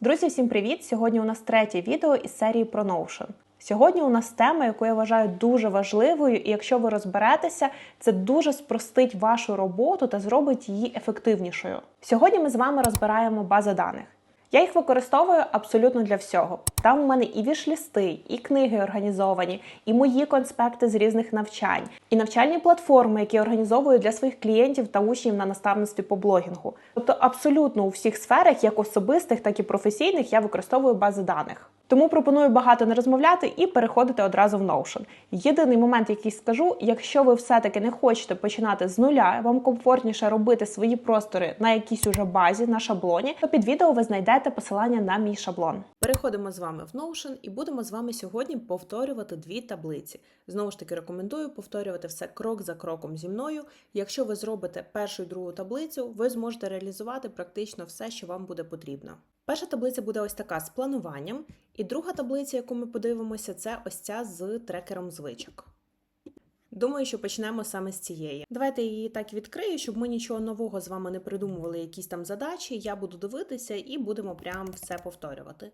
Друзі, всім привіт! Сьогодні у нас третє відео із серії про Notion. Сьогодні у нас тема, яку я вважаю дуже важливою, і якщо ви розберетеся, це дуже спростить вашу роботу та зробить її ефективнішою. Сьогодні ми з вами розбираємо бази даних. Я їх використовую абсолютно для всього. Там у мене і вішлісти, і книги організовані, і мої конспекти з різних навчань, і навчальні платформи, які я організовую для своїх клієнтів та учнів на наставництві по блогінгу. Тобто, абсолютно у всіх сферах, як особистих, так і професійних, я використовую бази даних. Тому пропоную багато не розмовляти і переходити одразу в Notion. Єдиний момент, який скажу, якщо ви все-таки не хочете починати з нуля, вам комфортніше робити свої простори на якійсь уже базі на шаблоні, то під відео ви знайдете посилання на мій шаблон. Переходимо з вами в Notion і будемо з вами сьогодні повторювати дві таблиці. Знову ж таки, рекомендую повторювати все крок за кроком зі мною. Якщо ви зробите першу і другу таблицю, ви зможете реалізувати практично все, що вам буде потрібно. Перша таблиця буде ось така з плануванням, і друга таблиця, яку ми подивимося, це ось ця з трекером звичок. Думаю, що почнемо саме з цієї. Давайте я її так відкрию, щоб ми нічого нового з вами не придумували, якісь там задачі. Я буду дивитися і будемо прям все повторювати.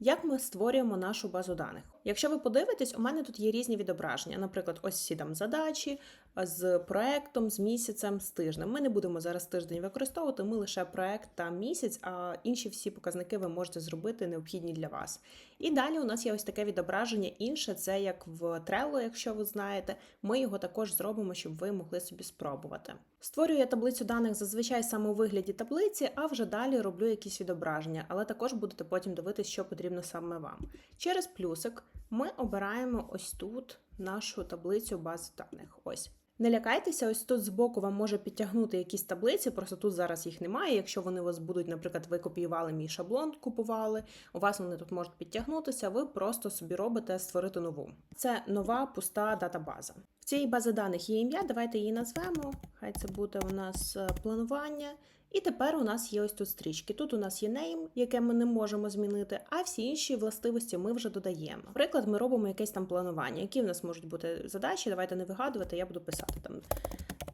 Як ми створюємо нашу базу даних? Якщо ви подивитесь, у мене тут є різні відображення. Наприклад, ось всі там задачі з проектом, з місяцем, з тижнем. Ми не будемо зараз тиждень використовувати, ми лише проект та місяць, а інші всі показники ви можете зробити необхідні для вас. І далі у нас є ось таке відображення інше, це як в Trello, якщо ви знаєте. Ми його також зробимо, щоб ви могли собі спробувати. Створюю я таблицю даних зазвичай саме у вигляді таблиці, а вже далі роблю якісь відображення, але також будете потім дивитися, що потрібно саме вам. Через плюсик ми обираємо ось тут нашу таблицю бази даних. Ось. Не лякайтеся, ось тут збоку вам може підтягнути якісь таблиці, просто тут зараз їх немає. Якщо вони у вас будуть, наприклад, ви копіювали мій шаблон, купували, у вас вони тут можуть підтягнутися, ви просто собі робите створити нову. Це нова пуста датабаза. В цій базі даних є ім'я, давайте її назвемо. Хай це буде у нас е, планування. І тепер у нас є ось тут стрічки. Тут у нас є name, яке ми не можемо змінити, а всі інші властивості ми вже додаємо. Наприклад, ми робимо якесь там планування. Які в нас можуть бути задачі? Давайте не вигадувати, я буду писати там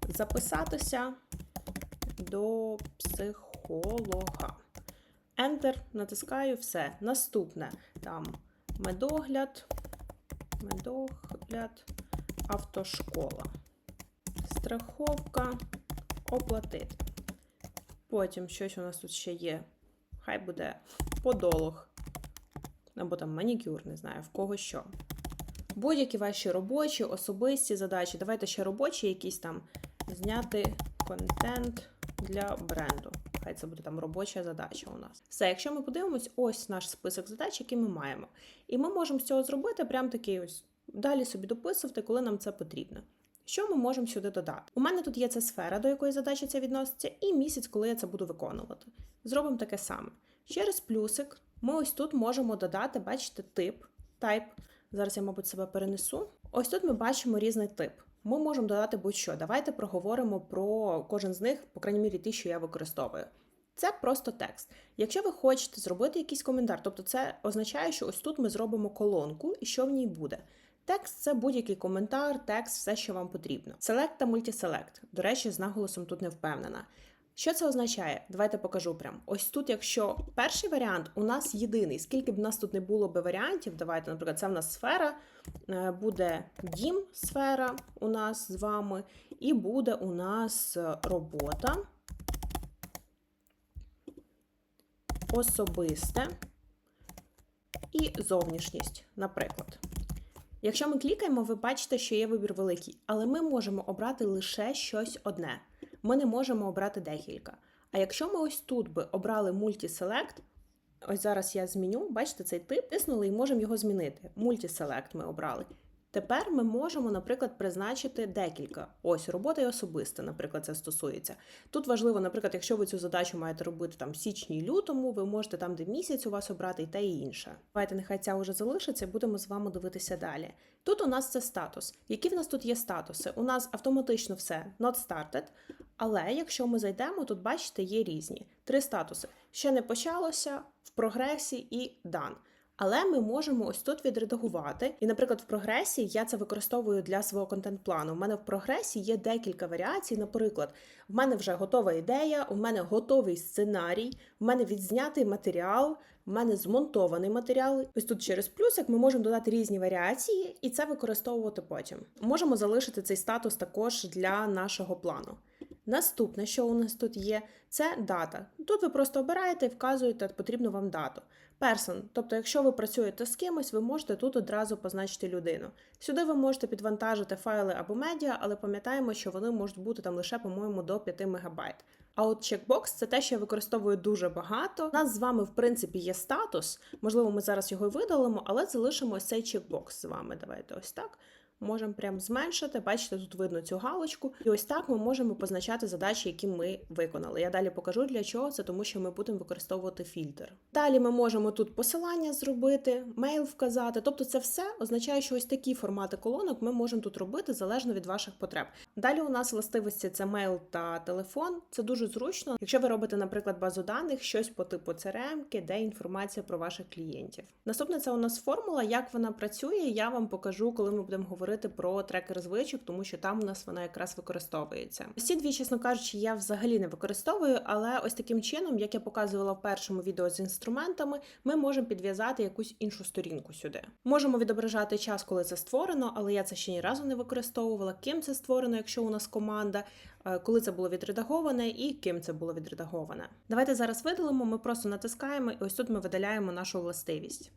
записатися до психолога. Enter, натискаю все. Наступне там медогляд, медогляд, автошкола, страховка, оплатити. Потім щось у нас тут ще є. Хай буде подолог. Або там манікюр, не знаю, в кого що. Будь-які ваші робочі, особисті задачі. Давайте ще робочі якісь там зняти контент для бренду. Хай це буде там робоча задача у нас. Все, якщо ми подивимось, ось наш список задач, які ми маємо. І ми можемо з цього зробити прям такий ось далі собі дописувати, коли нам це потрібно. Що ми можемо сюди додати? У мене тут є ця сфера, до якої задача ця відноситься, і місяць, коли я це буду виконувати. Зробимо таке саме. Через плюсик ми ось тут можемо додати, бачите, тип, type. Зараз я, мабуть, себе перенесу. Ось тут ми бачимо різний тип. Ми можемо додати будь-що. Давайте проговоримо про кожен з них, по крайній мірі, ті, що я використовую. Це просто текст. Якщо ви хочете зробити якийсь коментар, тобто це означає, що ось тут ми зробимо колонку і що в ній буде. Текст це будь-який коментар, текст, все, що вам потрібно. Select та multiselect. До речі, з наголосом тут не впевнена. Що це означає? Давайте покажу прям. Ось тут, якщо перший варіант у нас єдиний, скільки б у нас тут не було би варіантів, давайте, наприклад, це в нас сфера, е, буде дім сфера у нас з вами, і буде у нас е, робота, особисте і зовнішність, наприклад. Якщо ми клікаємо, ви бачите, що є вибір великий, але ми можемо обрати лише щось одне. Ми не можемо обрати декілька. А якщо ми ось тут би обрали Multi-Select, ось зараз я зміню, бачите, цей тип, тиснули і можемо його змінити. Multi-Select ми обрали. Тепер ми можемо, наприклад, призначити декілька. Ось робота і особиста, наприклад, це стосується. Тут важливо, наприклад, якщо ви цю задачу маєте робити там в січні лютому, ви можете там, де місяць у вас обрати і те і інше. Давайте, нехай ця вже залишиться, будемо з вами дивитися далі. Тут у нас це статус. Які в нас тут є статуси? У нас автоматично все not started, але якщо ми зайдемо, тут бачите, є різні три статуси: ще не почалося, в прогресі і done. Але ми можемо ось тут відредагувати. І, наприклад, в прогресі я це використовую для свого контент-плану. У мене в прогресі є декілька варіацій. Наприклад, в мене вже готова ідея, у мене готовий сценарій, в мене відзнятий матеріал, в мене змонтований матеріал. Ось тут через плюсик ми можемо додати різні варіації і це використовувати потім. Можемо залишити цей статус також для нашого плану. Наступне, що у нас тут є, це дата. Тут ви просто обираєте і вказуєте потрібну вам дату. Person, тобто, якщо ви працюєте з кимось, ви можете тут одразу позначити людину. Сюди ви можете підвантажити файли або медіа, але пам'ятаємо, що вони можуть бути там лише, по-моєму, до 5 МБ. А от чекбокс це те, що я використовую дуже багато. У нас з вами, в принципі, є статус. Можливо, ми зараз його видалимо, але залишимо ось цей чекбокс з вами. Давайте ось так. Можемо прям зменшити. Бачите, тут видно цю галочку. І ось так ми можемо позначати задачі, які ми виконали. Я далі покажу для чого це, тому що ми будемо використовувати фільтр. Далі ми можемо тут посилання зробити, мейл вказати. Тобто, це все означає, що ось такі формати колонок ми можемо тут робити залежно від ваших потреб. Далі у нас властивості це мейл та телефон. Це дуже зручно. Якщо ви робите, наприклад, базу даних, щось по типу CRM, де інформація про ваших клієнтів. Наступне це у нас формула. Як вона працює, я вам покажу, коли ми будемо говорити про трекер звичок, тому що там у нас вона якраз використовується. Ці дві, чесно кажучи, я взагалі не використовую, але ось таким чином, як я показувала в першому відео з інструментами, ми можемо підв'язати якусь іншу сторінку сюди. Можемо відображати час, коли це створено, але я це ще ні разу не використовувала. Ким це створено, якщо у нас команда, е, коли це було відредаговане і ким це було відредаговане. Давайте зараз видалимо. Ми просто натискаємо, і ось тут ми видаляємо нашу властивість.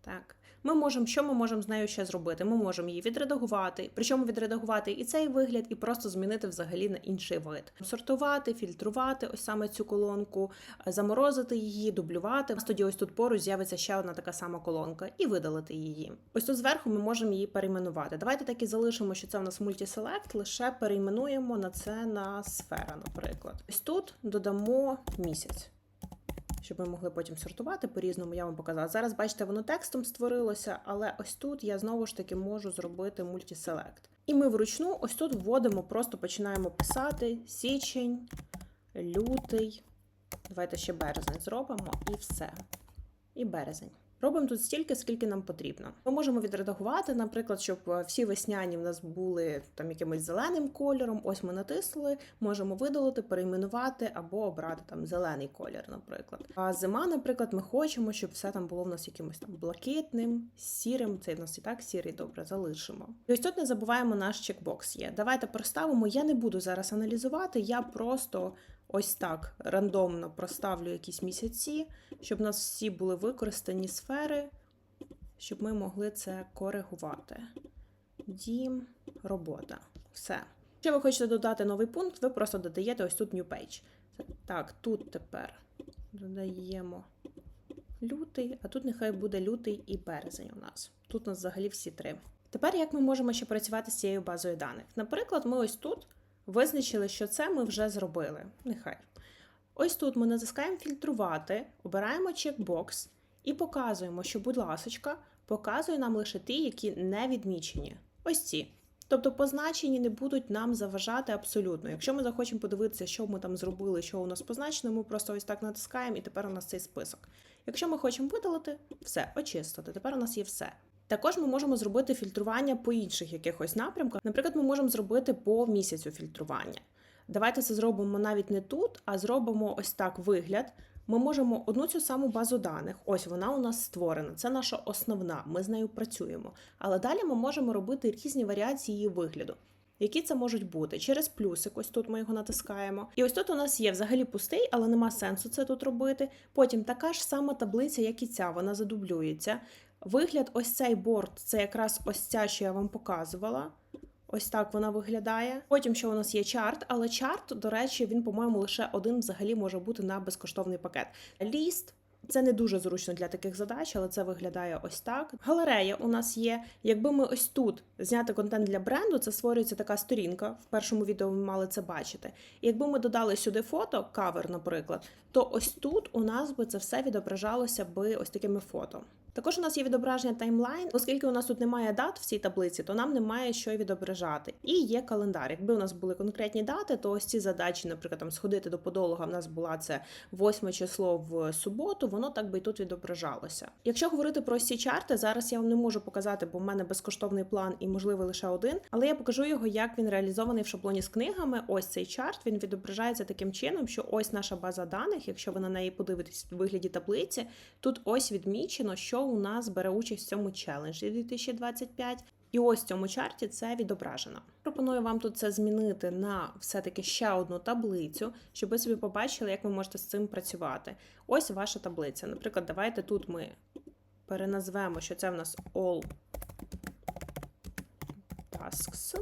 Так. Ми можемо, що ми можемо з нею ще зробити? Ми можемо її відредагувати, причому відредагувати і цей вигляд, і просто змінити взагалі на інший вид. Сортувати, фільтрувати ось саме цю колонку, заморозити її, дублювати. У нас Тоді ось тут поруч з'явиться ще одна така сама колонка, і видалити її. Ось тут зверху ми можемо її перейменувати. Давайте так і залишимо, що це у нас мультиселект, лише перейменуємо на це на сфера, наприклад. Ось тут додамо місяць щоб ми могли потім сортувати по-різному, я вам показала. Зараз, бачите, воно текстом створилося, але ось тут я знову ж таки можу зробити мультиселект. І ми вручну ось тут вводимо, просто починаємо писати січень, лютий. Давайте ще березень зробимо і все. І березень. Робимо тут стільки, скільки нам потрібно. Ми можемо відредагувати, наприклад, щоб всі весняні в нас були там якимось зеленим кольором. Ось ми натиснули, можемо видалити, перейменувати або обрати там зелений колір, наприклад. А зима, наприклад, ми хочемо, щоб все там було в нас якимось там блакитним, сірим. Цей в нас і так сірий, добре, залишимо. І ось тут не забуваємо наш чекбокс є. Давайте проставимо. Я не буду зараз аналізувати, я просто. Ось так рандомно проставлю якісь місяці, щоб у нас всі були використані сфери, щоб ми могли це коригувати. Дім, робота. Все. Якщо ви хочете додати новий пункт, ви просто додаєте ось тут New Page. Так, тут тепер додаємо лютий, а тут нехай буде лютий і березень у нас. Тут у нас взагалі всі три. Тепер як ми можемо ще працювати з цією базою даних? Наприклад, ми ось тут. Визначили, що це ми вже зробили. Нехай. Ось тут ми натискаємо фільтрувати, обираємо чекбокс і показуємо, що, будь ласка, показує нам лише ті, які не відмічені. Ось ці. Тобто позначені не будуть нам заважати абсолютно. Якщо ми захочемо подивитися, що ми там зробили, що у нас позначено, ми просто ось так натискаємо, і тепер у нас цей список. Якщо ми хочемо видалити, все, очистити. Тепер у нас є все. Також ми можемо зробити фільтрування по інших якихось напрямках. Наприклад, ми можемо зробити по місяцю фільтрування. Давайте це зробимо навіть не тут, а зробимо ось так вигляд. Ми можемо одну цю саму базу даних, ось вона у нас створена, це наша основна, ми з нею працюємо. Але далі ми можемо робити різні варіації її вигляду. Які це можуть бути? Через плюсик, ось тут ми його натискаємо. І ось тут у нас є взагалі пустий, але нема сенсу це тут робити. Потім така ж сама таблиця, як і ця, вона задублюється. Вигляд, ось цей борт, це якраз ось ця, що я вам показувала. Ось так вона виглядає. Потім ще у нас є чарт, але чарт, до речі, він, по-моєму, лише один взагалі може бути на безкоштовний пакет. Ліст. Це не дуже зручно для таких задач, але це виглядає ось так. Галерея у нас є. Якби ми ось тут зняти контент для бренду, це створюється така сторінка. В першому відео ви мали це бачити. І якби ми додали сюди фото, кавер, наприклад, то ось тут у нас би це все відображалося би ось такими фото. Також у нас є відображення таймлайн, оскільки у нас тут немає дат в цій таблиці, то нам немає що відображати. І є календар. Якби у нас були конкретні дати, то ось ці задачі, наприклад, там сходити до подолога, в нас була це 8 число в суботу воно так би і тут відображалося. Якщо говорити про ці чарти, зараз я вам не можу показати, бо в мене безкоштовний план і можливо лише один. Але я покажу його, як він реалізований в шаблоні з книгами. Ось цей чарт він відображається таким чином, що ось наша база даних. Якщо ви на неї подивитесь в вигляді таблиці, тут ось відмічено, що у нас бере участь в цьому челенджі 2025. І ось в цьому чарті це відображено. Пропоную вам тут це змінити на все-таки ще одну таблицю, щоб ви собі побачили, як ви можете з цим працювати. Ось ваша таблиця. Наприклад, давайте тут ми переназвемо, що це в нас all tasks.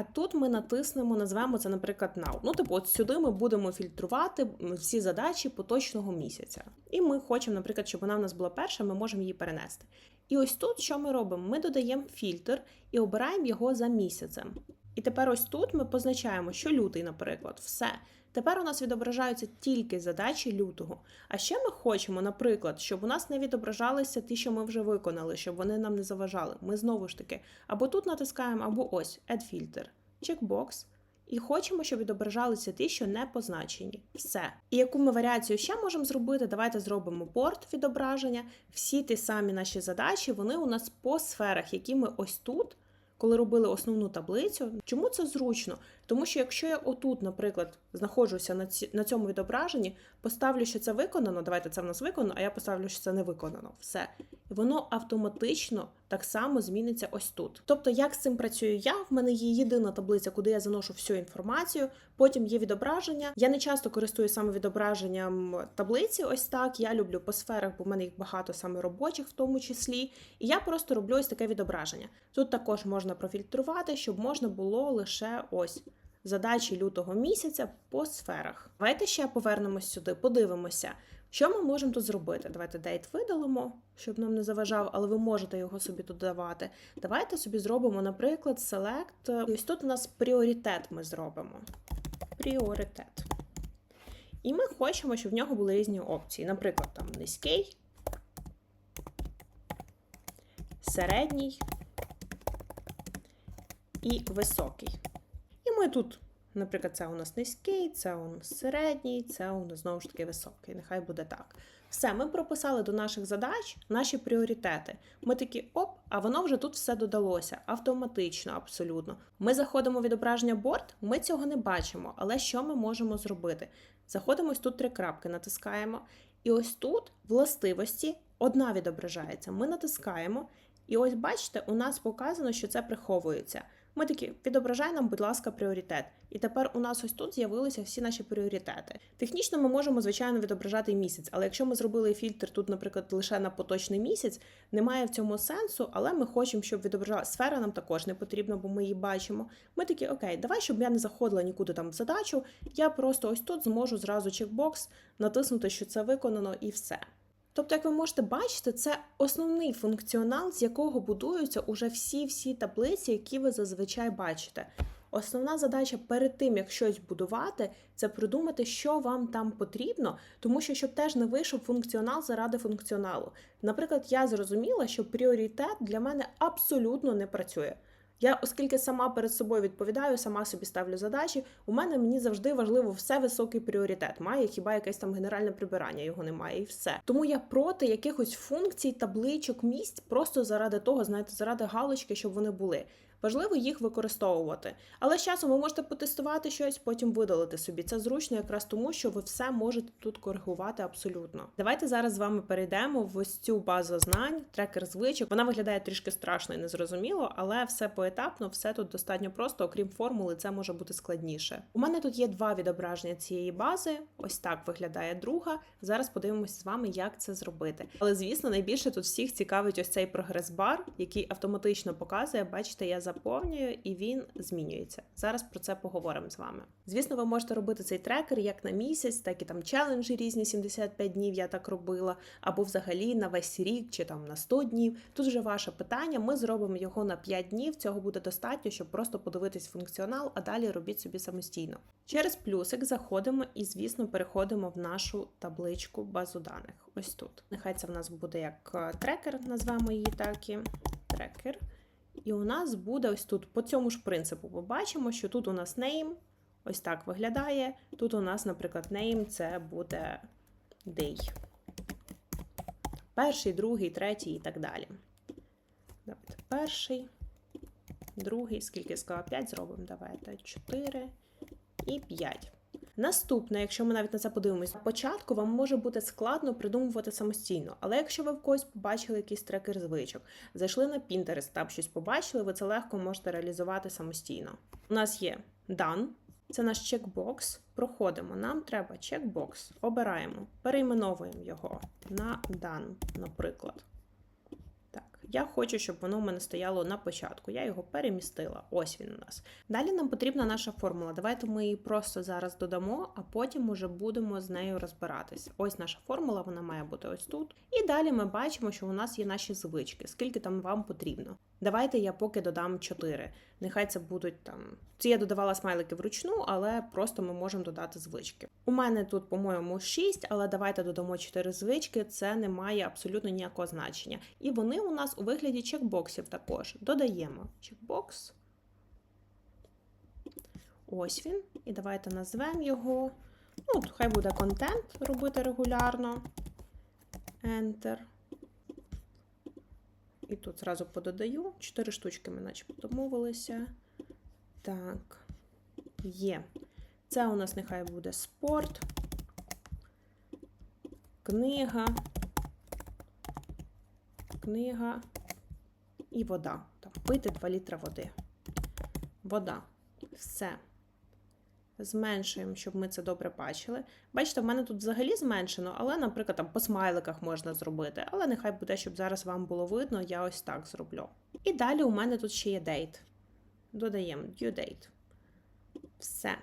А тут ми натиснемо, назвемо це, наприклад, now. Ну, типу, от сюди ми будемо фільтрувати всі задачі поточного місяця. І ми хочемо, наприклад, щоб вона в нас була перша, ми можемо її перенести. І ось тут що ми робимо? Ми додаємо фільтр і обираємо його за місяцем. І тепер ось тут ми позначаємо, що лютий, наприклад, все. Тепер у нас відображаються тільки задачі лютого. А ще ми хочемо, наприклад, щоб у нас не відображалися ті, що ми вже виконали, щоб вони нам не заважали. Ми знову ж таки або тут натискаємо, або ось Add Filter, чекбокс. І хочемо, щоб відображалися ті, що не позначені. Все. І яку ми варіацію ще можемо зробити? Давайте зробимо порт відображення. Всі ті самі наші задачі, вони у нас по сферах, які ми ось тут коли робили основну таблицю. Чому це зручно? Тому що якщо я отут, наприклад, знаходжуся на ці, на цьому відображенні, поставлю, що це виконано, давайте це в нас виконано, а я поставлю, що це не виконано. Все. І воно автоматично так само зміниться ось тут. Тобто, як з цим працюю я, в мене є єдина таблиця, куди я заношу всю інформацію, потім є відображення. Я не часто користуюсь саме відображенням таблиці, ось так. Я люблю по сферах, бо в мене їх багато саме робочих, в тому числі. І я просто роблю ось таке відображення. Тут також можна профільтрувати, щоб можна було лише ось задачі лютого місяця по сферах. Давайте ще повернемось сюди, подивимося. Що ми можемо тут зробити? Давайте дейт видалимо, щоб нам не заважав, але ви можете його собі тут давати. Давайте собі зробимо, наприклад. І ось тут у нас пріоритет ми зробимо. Пріоритет. І ми хочемо, щоб в нього були різні опції. Наприклад, там низький, середній і високий. Ми тут, наприклад, це у нас низький, це у нас середній, це у нас знову ж таки високий. Нехай буде так. Все, ми прописали до наших задач наші пріоритети. Ми такі оп, а воно вже тут все додалося автоматично, абсолютно. Ми заходимо в відображення борт, ми цього не бачимо, але що ми можемо зробити? Заходимо ось тут три крапки, натискаємо. І ось тут властивості одна відображається. Ми натискаємо, і ось бачите, у нас показано, що це приховується. Ми такі, відображай нам, будь ласка, пріоритет. І тепер у нас ось тут з'явилися всі наші пріоритети. Технічно ми можемо, звичайно, відображати місяць, але якщо ми зробили фільтр тут, наприклад, лише на поточний місяць, немає в цьому сенсу, але ми хочемо, щоб відображала сфера нам також не потрібна, бо ми її бачимо. Ми такі, окей, давай, щоб я не заходила нікуди там в задачу, я просто ось тут зможу зразу чекбокс натиснути, що це виконано, і все. Тобто, як ви можете бачити, це основний функціонал, з якого будуються уже всі-всі таблиці, які ви зазвичай бачите. Основна задача перед тим, як щось будувати, це придумати, що вам там потрібно, тому що щоб теж не вийшов функціонал заради функціоналу. Наприклад, я зрозуміла, що пріоритет для мене абсолютно не працює. Я, оскільки сама перед собою відповідаю, сама собі ставлю задачі. У мене мені завжди важливо все високий пріоритет. Має хіба якесь там генеральне прибирання, його немає, і все. Тому я проти якихось функцій, табличок, місць, просто заради того, знаєте, заради галочки, щоб вони були. Важливо їх використовувати. Але з часом ви можете потестувати щось, потім видалити собі. Це зручно якраз тому, що ви все можете тут коригувати абсолютно. Давайте зараз з вами перейдемо в ось цю базу знань, трекер звичок. Вона виглядає трішки страшно і незрозуміло, але все поетапно, все тут достатньо просто, окрім формули, це може бути складніше. У мене тут є два відображення цієї бази. Ось так виглядає друга. Зараз подивимося з вами, як це зробити. Але звісно, найбільше тут всіх цікавить ось цей прогрес-бар, який автоматично показує, бачите, я заповнюю і він змінюється. Зараз про це поговоримо з вами. Звісно, ви можете робити цей трекер як на місяць, так і там челенджі різні 75 днів. Я так робила, або взагалі на весь рік чи там на 100 днів. Тут вже ваше питання. Ми зробимо його на 5 днів. Цього буде достатньо, щоб просто подивитись функціонал, а далі робіть собі самостійно. Через плюсик заходимо і, звісно, переходимо в нашу табличку базу даних. Ось тут. Нехай це в нас буде як е, трекер, назвемо її так і трекер. І у нас буде ось тут по цьому ж принципу. Побачимо, що тут у нас name, ось так виглядає. Тут у нас, наприклад, name це буде day. перший, другий, третій і так далі. Давайте перший, другий, скільки сказала, 5 зробимо. Давайте 4 і 5. Наступне, якщо ми навіть на це подивимось, спочатку вам може бути складно придумувати самостійно, але якщо ви в когось побачили якийсь трекер звичок, зайшли на Pinterest, там щось побачили, ви це легко можете реалізувати самостійно. У нас є Done, це наш чекбокс. Проходимо. Нам треба чекбокс, обираємо, перейменовуємо його на Done, наприклад. Я хочу, щоб воно в мене стояло на початку. Я його перемістила. Ось він у нас. Далі нам потрібна наша формула. Давайте ми її просто зараз додамо, а потім уже будемо з нею розбиратися. Ось наша формула, вона має бути ось тут. І далі ми бачимо, що у нас є наші звички, скільки там вам потрібно. Давайте я поки додам 4. Нехай це будуть там. Це я додавала смайлики вручну, але просто ми можемо додати звички. У мене тут, по-моєму, 6, але давайте додамо 4 звички. Це не має абсолютно ніякого значення. І вони у нас у вигляді чекбоксів також. Додаємо чекбокс. Ось він. І давайте назвемо його. Ну, хай буде контент робити регулярно. Enter. Тут зразу пододаю. Чотири штучки ми наче домовилися. Так, є. Це у нас нехай буде спорт, книга, книга і вода. Там, пити 2 літра води. Вода. Все. Зменшуємо, щоб ми це добре бачили. Бачите, в мене тут взагалі зменшено, але, наприклад, там по смайликах можна зробити. Але нехай буде, щоб зараз вам було видно, я ось так зроблю. І далі у мене тут ще є date. Додаємо due date. Все.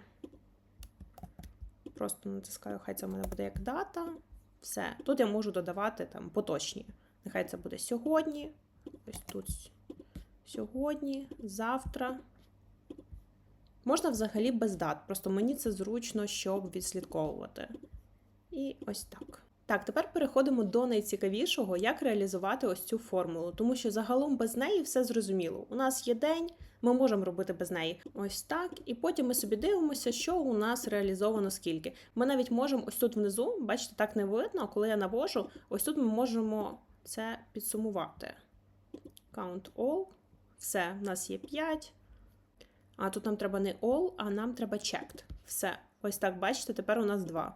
Просто натискаю, хай це в мене буде як дата. Все. Тут я можу додавати там поточні. Нехай це буде сьогодні. Ось тут сьогодні, завтра. Можна взагалі без дат, просто мені це зручно, щоб відслідковувати. І ось так. Так, тепер переходимо до найцікавішого, як реалізувати ось цю формулу, тому що загалом без неї все зрозуміло. У нас є день, ми можемо робити без неї ось так, і потім ми собі дивимося, що у нас реалізовано скільки. Ми навіть можемо ось тут внизу, бачите, так не видно, коли я навожу, ось тут ми можемо це підсумувати. Count all. Все, в нас є 5. А тут нам треба не all, а нам треба checked. Все. Ось так, бачите, тепер у нас 2.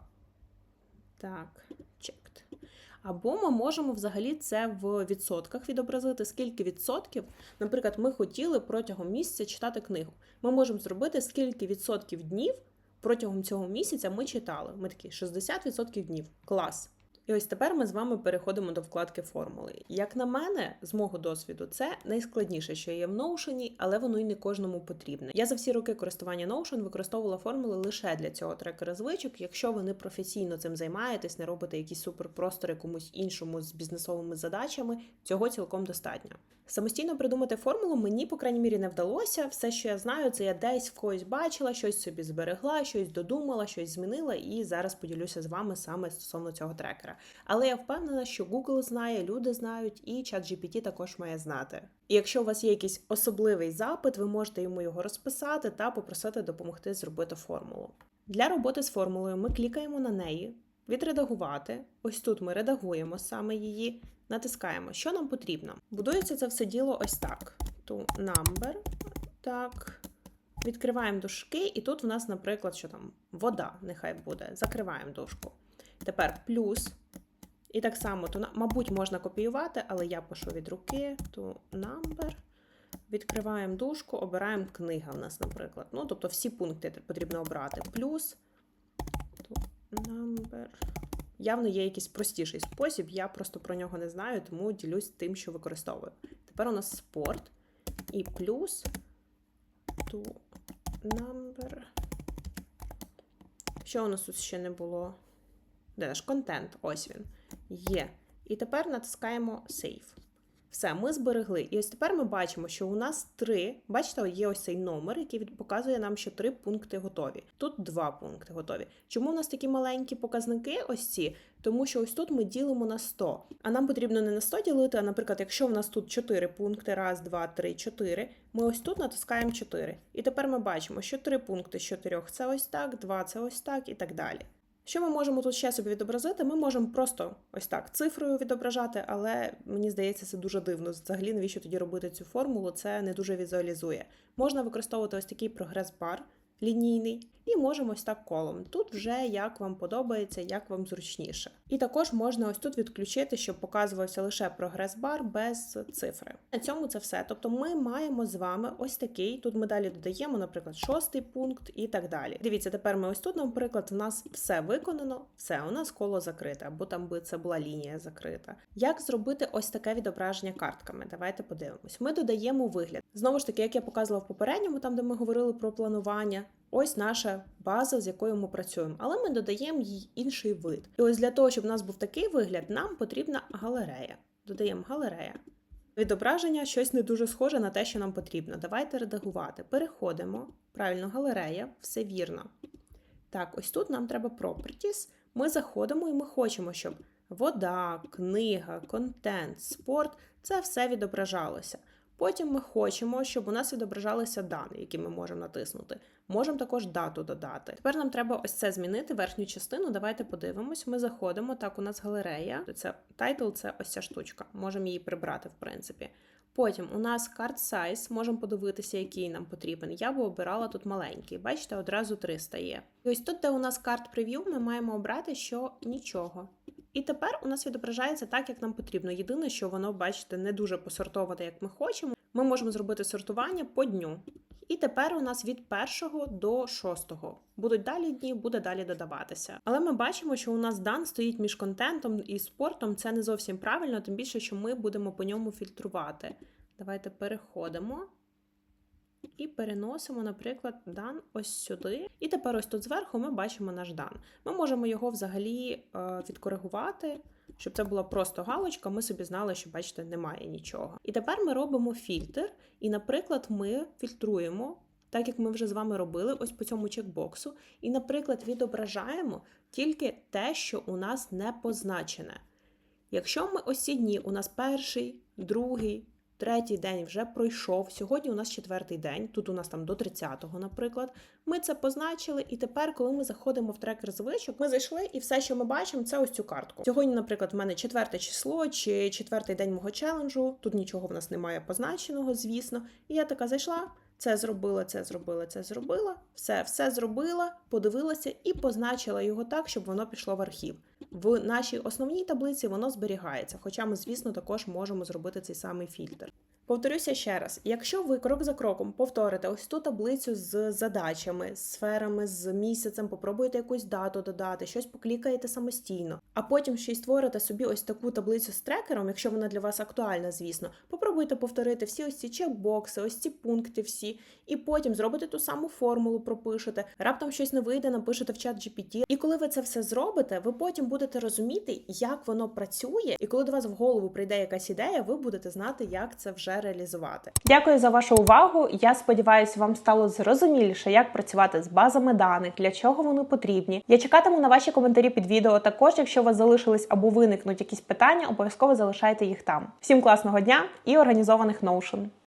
Так, checked. Або ми можемо взагалі це в відсотках відобразити, скільки відсотків, наприклад, ми хотіли протягом місяця читати книгу. Ми можемо зробити, скільки відсотків днів протягом цього місяця ми читали. Ми такі 60% днів. Клас. І ось тепер ми з вами переходимо до вкладки формули. Як на мене, з мого досвіду, це найскладніше, що є в Notion, але воно й не кожному потрібне. Я за всі роки користування Notion використовувала формули лише для цього трекера звичок. Якщо ви не професійно цим займаєтесь, не робите якісь суперпростори комусь іншому з бізнесовими задачами, цього цілком достатньо. Самостійно придумати формулу мені, по крайній мірі, не вдалося. Все, що я знаю, це я десь в когось бачила, щось собі зберегла, щось додумала, щось змінила, і зараз поділюся з вами саме стосовно цього трекера. Але я впевнена, що Google знає, люди знають, і ChatGPT також має знати. І якщо у вас є якийсь особливий запит, ви можете йому його розписати та попросити допомогти зробити формулу. Для роботи з формулою ми клікаємо на неї, відредагувати. Ось тут ми редагуємо саме її, натискаємо, що нам потрібно. Будується це все діло ось так: to number, так. Відкриваємо дужки, і тут в нас, наприклад, що там вода, нехай буде. Закриваємо дужку. Тепер плюс. І так само, то, мабуть, можна копіювати, але я пишу від руки, to number. Відкриваємо дужку, обираємо книга в нас, наприклад. Ну, тобто всі пункти потрібно обрати. Плюс to number. Явно є якийсь простіший спосіб, я просто про нього не знаю, тому ділюсь тим, що використовую. Тепер у нас спорт і плюс to number. Що у нас тут ще не було? Де наш контент? Ось він. Є. І тепер натискаємо Save. Все, ми зберегли. І ось тепер ми бачимо, що у нас три. Бачите, є ось цей номер, який показує нам, що три пункти готові. Тут два пункти готові. Чому у нас такі маленькі показники? Ось ці? Тому що ось тут ми ділимо на 100. А нам потрібно не на 100 ділити, а, наприклад, якщо в нас тут 4 пункти, раз, два, три, 4, ми ось тут натискаємо 4. І тепер ми бачимо, що 3 пункти з 4 це ось так, 2 це ось так і так далі. Що ми можемо тут ще собі відобразити? Ми можемо просто ось так цифрою відображати, але мені здається, це дуже дивно. Взагалі, навіщо тоді робити цю формулу? Це не дуже візуалізує. Можна використовувати ось такий прогрес-бар лінійний, і можемо ось так колом. Тут вже як вам подобається, як вам зручніше. І також можна ось тут відключити, щоб показувався лише прогрес-бар без цифри. На цьому це все. Тобто ми маємо з вами ось такий. Тут ми далі додаємо, наприклад, шостий пункт і так далі. Дивіться, тепер ми ось тут, наприклад, в нас все виконано, все, у нас коло закрите, або там би це була лінія закрита. Як зробити ось таке відображення картками? Давайте подивимось. Ми додаємо вигляд. Знову ж таки, як я показувала в попередньому, там де ми говорили про планування. Ось наша база, з якою ми працюємо, але ми додаємо їй інший вид. І ось для того, щоб у нас був такий вигляд, нам потрібна галерея. Додаємо галерея. Відображення щось не дуже схоже на те, що нам потрібно. Давайте редагувати. Переходимо. Правильно, галерея, все вірно. Так, ось тут нам треба properties. Ми заходимо і ми хочемо, щоб вода, книга, контент, спорт це все відображалося. Потім ми хочемо, щоб у нас відображалися дані, які ми можемо натиснути. Можемо також дату додати. Тепер нам треба ось це змінити, верхню частину. Давайте подивимось. Ми заходимо. Так, у нас галерея. Це тайтл, це ось ця штучка. Можемо її прибрати, в принципі. Потім у нас карт size, можемо подивитися, який нам потрібен. Я би обирала тут маленький. Бачите, одразу 300 є. І ось тут, де у нас карт прев'ю, ми маємо обрати, що нічого. І тепер у нас відображається так, як нам потрібно. Єдине, що воно, бачите, не дуже посортоване, як ми хочемо. Ми можемо зробити сортування по дню. І тепер у нас від першого до шостого будуть далі дні, буде далі додаватися. Але ми бачимо, що у нас дан стоїть між контентом і спортом. Це не зовсім правильно, тим більше, що ми будемо по ньому фільтрувати. Давайте переходимо. І переносимо, наприклад, дан ось сюди. І тепер ось тут зверху ми бачимо наш дан. Ми можемо його взагалі е, відкоригувати, щоб це була просто галочка. Ми собі знали, що, бачите, немає нічого. І тепер ми робимо фільтр, і, наприклад, ми фільтруємо. Так як ми вже з вами робили, ось по цьому чекбоксу, і, наприклад, відображаємо тільки те, що у нас не позначене. Якщо ми ось дні, у нас перший, другий, Третій день вже пройшов. Сьогодні у нас четвертий день. Тут у нас там до 30-го, наприклад. Ми це позначили, і тепер, коли ми заходимо в трекер звичок, ми зайшли, і все, що ми бачимо, це ось цю картку. Сьогодні, наприклад, в мене четверте число чи четвертий день мого челенджу. Тут нічого в нас немає позначеного, звісно. І я така зайшла. Це зробила, це зробила, це зробила. Все, все зробила, подивилася і позначила його так, щоб воно пішло в архів. В нашій основній таблиці воно зберігається, хоча ми, звісно, також можемо зробити цей самий фільтр. Повторюся ще раз: якщо ви крок за кроком повторите ось ту таблицю з задачами, з сферами, з місяцем, попробуєте якусь дату додати, щось поклікаєте самостійно, а потім ще й створите собі ось таку таблицю з трекером, якщо вона для вас актуальна, звісно, попробуйте повторити всі ось ці чекбокси, ось ці пункти всі, і потім зробите ту саму формулу, пропишете. Раптом щось не вийде, напишете в чат GPT. І коли ви це все зробите, ви потім будете розуміти, як воно працює, і коли до вас в голову прийде якась ідея, ви будете знати, як це вже реалізувати. Дякую за вашу увагу. Я сподіваюся, вам стало зрозуміліше, як працювати з базами даних, для чого вони потрібні. Я чекатиму на ваші коментарі під відео. Також, якщо у вас залишились або виникнуть якісь питання, обов'язково залишайте їх там. Всім класного дня і організованих Notion!